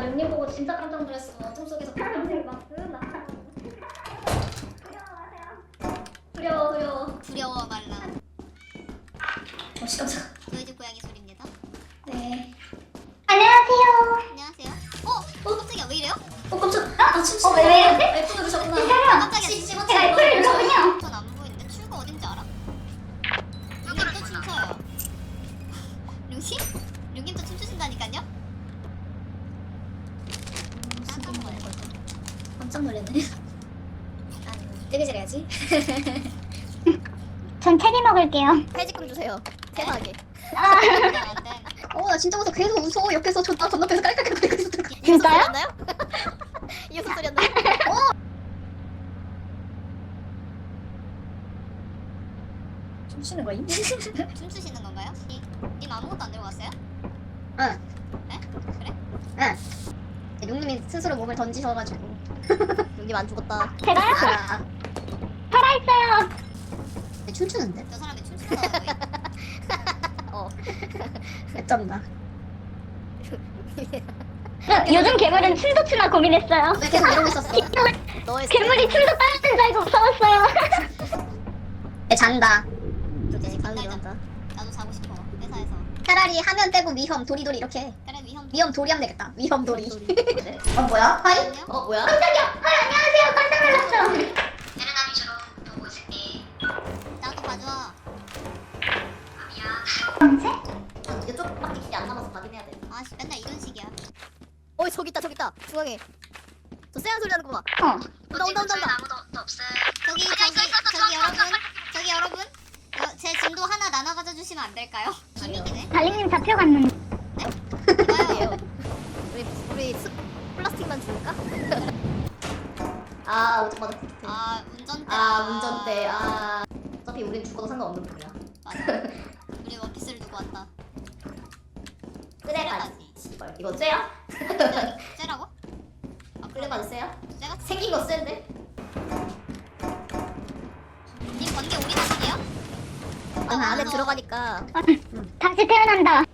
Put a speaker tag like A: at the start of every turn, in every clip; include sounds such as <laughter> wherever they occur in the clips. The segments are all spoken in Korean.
A: 나 룡님 보고 진짜 깜짝 놀랐어. 어둠 속에서 파란색 막 으나. 두려워 두려워.
B: 두려워 말라.
A: 어 씨, 깜짝.
B: 저희 집 고양이 소리입니다.
A: 네.
C: 안녕하세요.
B: 안녕하세요. 어? 어 깜짝이야 왜 이래요?
A: 어 깜짝. 아 춤추.
C: 어, 왜, 왜 먹을게요.
D: 해지금 주세요. 세상하게.
C: 아. <laughs>
D: 어, 나 진짜 무서워. 계속 무서워. 옆에서 존나 건너편에서 깔깔깔거리고 있었던 거.
C: 진짜요?
D: 이었나요? 이어서 소리였나요?
A: 춤추는 거임?
B: 춤추시는 건가요? 이- 님 아무것도 안 들고 왔어요?
D: 응.
B: 네? 그래?
D: 응. 용님이 스스로 몸을 던지셔가지고. <laughs> 용님 안 죽었다.
C: 제가요? <laughs>
D: 아. 네, 춤추는데?
B: 저 사람이 춤추는 거예요. <laughs>
D: 어. <laughs> 어쩐다.
C: 요즘 괴물은 춤도 추나 고민했어요.
D: 왜 계속 이러고 있었어? 너의
C: 괴물이 춤도 따는 줄 알고 무서웠어요.
D: 네, 잔다.
B: 이제. 나도 자고 싶어. 회사에서.
D: 차라리 하면 떼고 위험 도리도리 이렇게 해.
B: 그래 위험.
D: 위험 도리 하면 되겠다. 위험 도리. <laughs> 어 뭐야? 하이? 어 뭐야?
C: 깜짝이야. 아, 안녕하세요. 깜짝 놀랐어.
D: 이쪽밖에 길이 안 남아서 가긴 해야 돼.
B: 아씨 맨날 이런 식이야.
D: 어 저기 있다 저기 있다 중앙에. 저 쎄한 소리 나는 거 봐.
C: 어.
D: 온다 온다 온다 온다.
A: 아무도 없어.
B: 저기 저기 저기 여러분 저기 여러분 어, 제 진도 하나 나눠 가져 주시면 안 될까요? 기믹이네.
C: 달링님 잡혀갔는데.
B: 이봐요.
D: 우리 우리 스, 플라스틱만 줄까? <laughs> 아 맞았.
B: 아 운전대.
D: 아 운전대. 아 어차피 우린 죽어도 상관없는 거야.
B: 맞아. 우리 원피스를 두고 왔다.
D: 쓰레까지. 씨발 이거 쎄야?
B: 쟤라고? 아
D: 쓰레까지 쎄야?
B: 쟤가
D: 생긴 거 쎄인데?
B: 님 번개 우리 탓이에요?
D: 아 안에 들어가니까.
C: 다시 태어난다.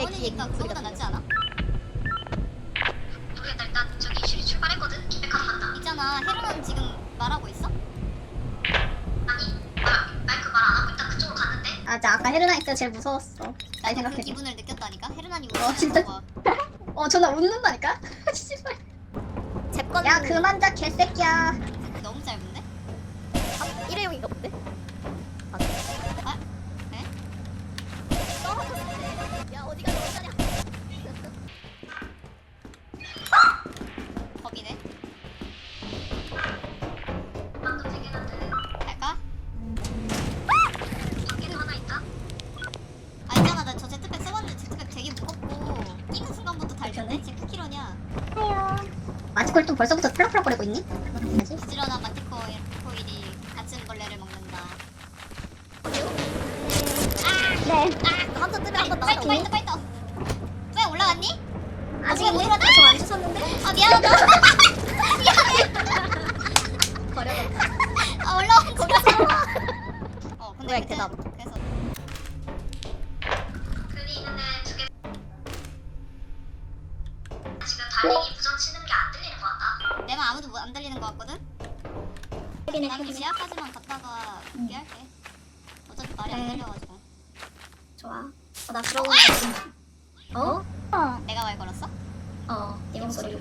B: 내 45원이니까
D: 귀에
B: 그거보다
D: 소리가
B: 낫지 않아?
A: 모르겠다. 일단 저기 슈리 출발했거든. 기백하러 간다.
B: 있잖아. 헤르는 지금 말하고 있어?
A: 아니 말 마이크 말 안 하고 일단 그쪽으로 갔는데.
D: 아 진짜 아까 헤르나 있을 때 제일 무서웠어.
B: 나도 잘그
D: 생각해.
B: 기분을 느꼈다니까. 헤르나니
D: 어, 진짜?
B: 거 봐.
D: 어 전화 웃는다니까? <laughs> 씨발.
B: 제건
D: 야 그만 자 개새끼야.
B: 너무 짧은데?
D: 일회용인가 본데?
B: 아? 네?
D: 야 어디가
B: 겁이네.
A: 방금 되긴 한데.
B: 갈까?
A: 밖에도 하나 있다.
B: 아 있잖아. 나저 제트백 써봤는데 제트백 되게 무겁고 끼는 순간부터 달던데? 지금 9kg냐?
C: 해요.
D: 마치콜 또 벌써부터 플럭플럭거리고 있니?
B: 부지런한 마티
D: 나가자.
B: 빨리 빨리 떠. 왜 올라왔니?
D: 아직 못 들어왔다. 저안 주웠는데.
B: 아 미안하다 <laughs>
D: 버려졌다.
B: 아 올라온 거 <laughs> 어 근데
D: 대답?
B: 그래서
A: 글이 있는데 두개 지금 달리기 부정 치는 게 안 들리는 것 같다.
B: 내말 아무도 뭐안 들리는 거 같거든?
D: 확인해,
B: 난
D: 확인해.
B: 지하까지만 갔다가 복귀할게 어차피 말이 안
D: 네.
B: 들려가지고.
D: 어, 나 들어오니까. 어?
C: 어.
B: 내가 말 걸었어?
D: 어. 이 목소리로.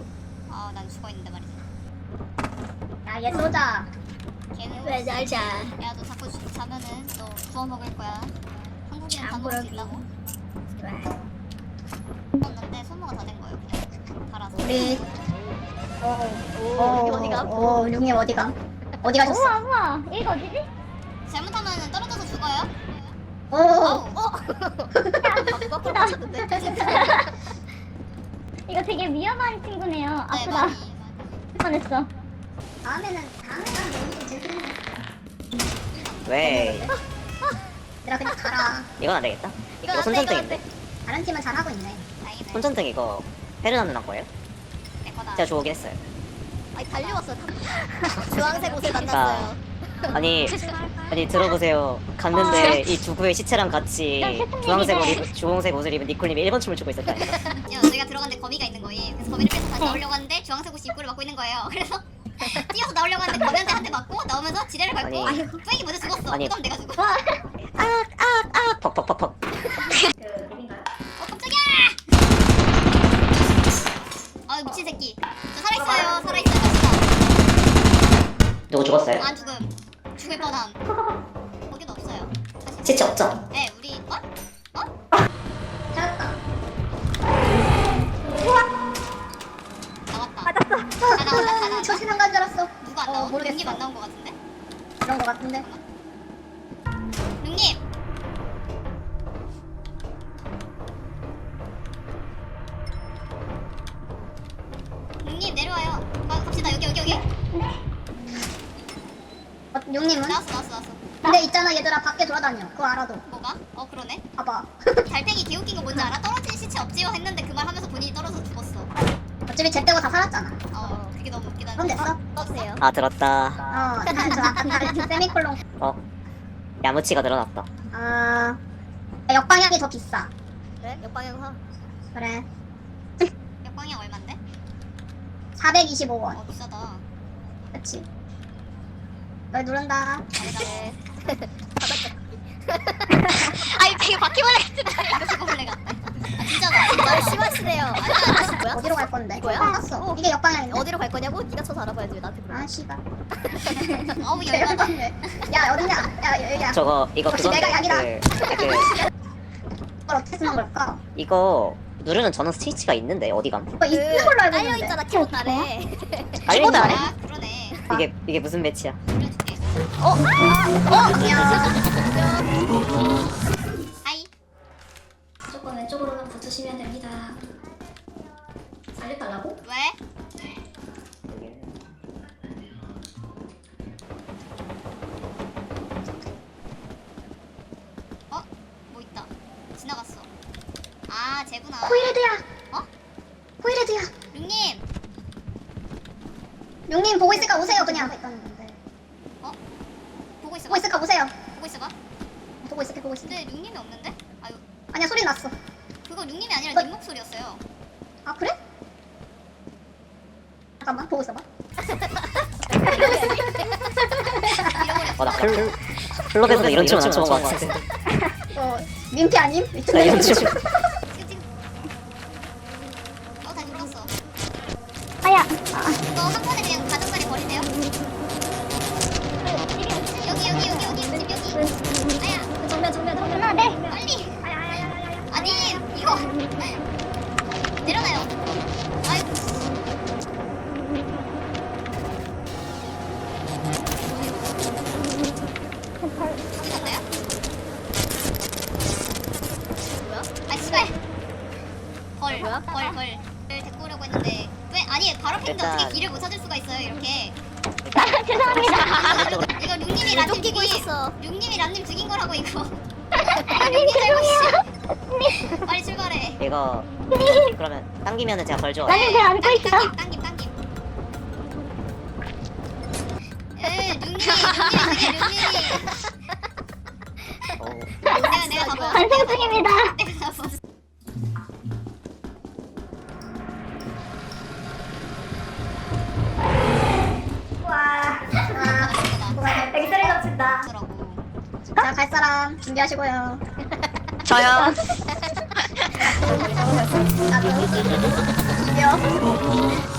B: 아 난 죽어 있는데 말이지
D: 야, 얘 쏘자.
B: 걔는
D: 왜 잘자.
B: 야 너 자꾸 주- 자면은 너 구워 먹을 거야 한국인은
D: 다참
B: 먹을 수. 있다고. 먹었는데 손모가 다 된 거예요 그냥 갈아서
D: 우리. 어,
B: 오,
D: 어디가? 어, 룡이 어디가? 어디 가셨어?
C: 우와 우와 이거 어디지?
B: 잘못하면 떨어져서 죽어요
D: 어. 맞췄는데? <laughs>
C: 이거 되게 위험한 친구네요.
B: 네
C: 아프다. 뻔했어.
D: 다음에는, 다음에는.
E: 왜?
D: 얘들아, 그냥 가라.
E: 이건 안 되겠다. 이거
D: 안 돼,
E: 손전등인데?
D: 다른 팀은 잘 하고 있네.
B: 다행이네
E: 손전등 이거 페르난 누나 거예요?
B: 내 거다
E: 제가 주워오긴 했어요.
D: 아니, 달려왔어. 주황색 옷을
E: 그러니까 아니 아니 들어보세요. 갔는데 이 두구의 시체랑 같이 주황색 옷 입, 주황색 옷을 입은 니콜님이 1번 춤을 추고 있었다니까.
B: 야, 저희가 들어갔는데 거미가 있는 거예요. 그래서 거미를 빼서 다시 나오려고 하는데 주황색 옷이 입구를 막고 있는 거예요. 그래서 뛰어서 나오려고 하는데 거미한테 한 대 맞고 나오면서 지뢰를 밟고
E: 아니.
B: 뿌잉이 먼저 죽었어.
E: 아니.
B: 그다음 내가 죽어.
E: 어아 퍽퍽퍽퍽.
A: 그 누군가요?
B: 깜짝이야! 아 미친 새끼. 저 살아있어요. 살아있어요.
E: 누구 죽었어요?
B: 안 죽음. 죽
E: 시체 없죠?
B: 네 우리 어? 어?
D: 찾았다.
B: 나왔다. 맞았어. 다 나왔다.
D: 다저
B: 나왔다.
D: 세상 간줄 알았어.
B: 누가 안
D: 어,
B: 나온?
D: 모르겠어.
B: 안 나온 거 같은데?
D: 그런 거 같은데.
B: 룽님. 룽님 내려와요. 가, 갑시다 여기 여기 여기.
D: 어, 용님은?
B: 나왔어 나왔어 나왔어.
D: 근데 있잖아 얘들아 밖에 돌아다녀. 그거 알아도.
B: 뭐가? 어 그러네.
D: 봐봐.
B: 달팽이 개웃긴 거 뭔지 알아? 떨어진 시체 없지요 했는데 그 말 하면서 본인이 떨어져 죽었어.
D: 어차피 쟤 빼고 다 살았잖아.
B: 어 그게 너무 웃기다.
D: 그럼 됐어? 써주세요.
E: 아 들었다.
D: 어, 아까 세미콜론.
E: 어 야무치가 늘어났다.
D: 아, 역방향이 더 비싸.
F: 그래? 역방향 사.
D: 그래.
B: 역방향 얼만데?
D: 425원.
B: 어 비싸다.
D: 그치. 널 누른다.
B: 잘해 아니 되게 바퀴벌레 같은데 바퀴벌레 같다. 아 진짜다.
F: 아, 심하시네요. 아니야, 뭐야?
D: 어디로 갈 건데?
F: 이거야?
D: 알았어. 이게 역방향인데.
F: 어디로 갈 거냐고? 네가 쳐서 알아봐야지 왜 나한테 물어.
D: 아, 씨발. <laughs>
B: 어우 열받아.
D: 야, 어디냐? 야, 여기야.
E: 저거 이거 그건데
D: 내가 약이다.
E: 그, 그
D: 이걸 어떻게 쓰는 걸까?
E: 이거 누르는 저는 스위치가 있는데 어디 감?
D: 이거 있는 걸로 알고 있는데.
F: 있잖아 키보드 아래.
E: 알린다.
B: 아 그러네.
E: 이게 이게 무슨 매치야?
B: 돌려줄게.
D: 안녕.
B: 하이.
A: 무조건 왼쪽으로는 붙으시면 됩니다. 살려달라고?
B: 왜? 어? 뭐 있다. 지나갔어. 아, 쟤구나.
D: 코이레드야.
B: 어?
D: 코이레드야.
B: 룽님!
D: 용님 보고 있을까 오세요 그냥.
B: 어? 보고 있어봐.
D: 보고 있을까 오세요.
B: 보고 있어봐.
D: 보고 있을게 보고 있을게.
B: 근데 룽님이 없는데? 아유,
D: 아니야 소리 났어.
B: 그거 룽님이 아니라
D: 뭐?
B: 님 목소리였어요.
D: 아 그래? 잠깐만 보고 있어봐. <laughs>
B: 잃어버렸어.
E: 어나 클 클럽에서 이런 춤은 안 춰본 것 같은데.
D: 어 민폐 아님?
E: 나 이런 춤.
B: 지금 지금. 어, 다시 눌렀어.
C: 아야.
B: 이거 한 번에 그냥 가정거리 버리세요. 여기, 여기, 여기, 여기, 지금 여기. 아야,
D: 정면 정면 정면.
C: 하나 네.
B: 빨리. 아니, 이거. 내려놔요. 아이고. 어디 갔나요?
F: 뭐야?
B: 아, 씨발. 헐,
F: 뭐야?
B: 헐, 헐. 를 데리고 오려고 했는데 왜 아니 바로 핀데 어떻게 길을 못 찾을 수가 있어요 이렇게
C: 아, <laughs> 죄송합니다. <laughs>
B: 이거, 이거 룽님이 란님
F: 쫓기고
B: 죽이
F: 있었어.
B: 룽님이 란님 죽인 거라고 이거 이거 룽님 잘못이야 빨리 출발해.
E: 이거 <laughs> 그러면 당기면은 제가 벌 줘요.
G: 나는 배 안고 있어.
B: 당김 당김 당김. 에 룽님이 룽님이 룽님이.
E: 오.
B: 내가 내가 다 먹어.
G: 반성 중입니다.
B: 내가
D: 자, 갈 사람 준비하시고요. <laughs>
E: 저요. <laughs>
D: 나도. 준비요.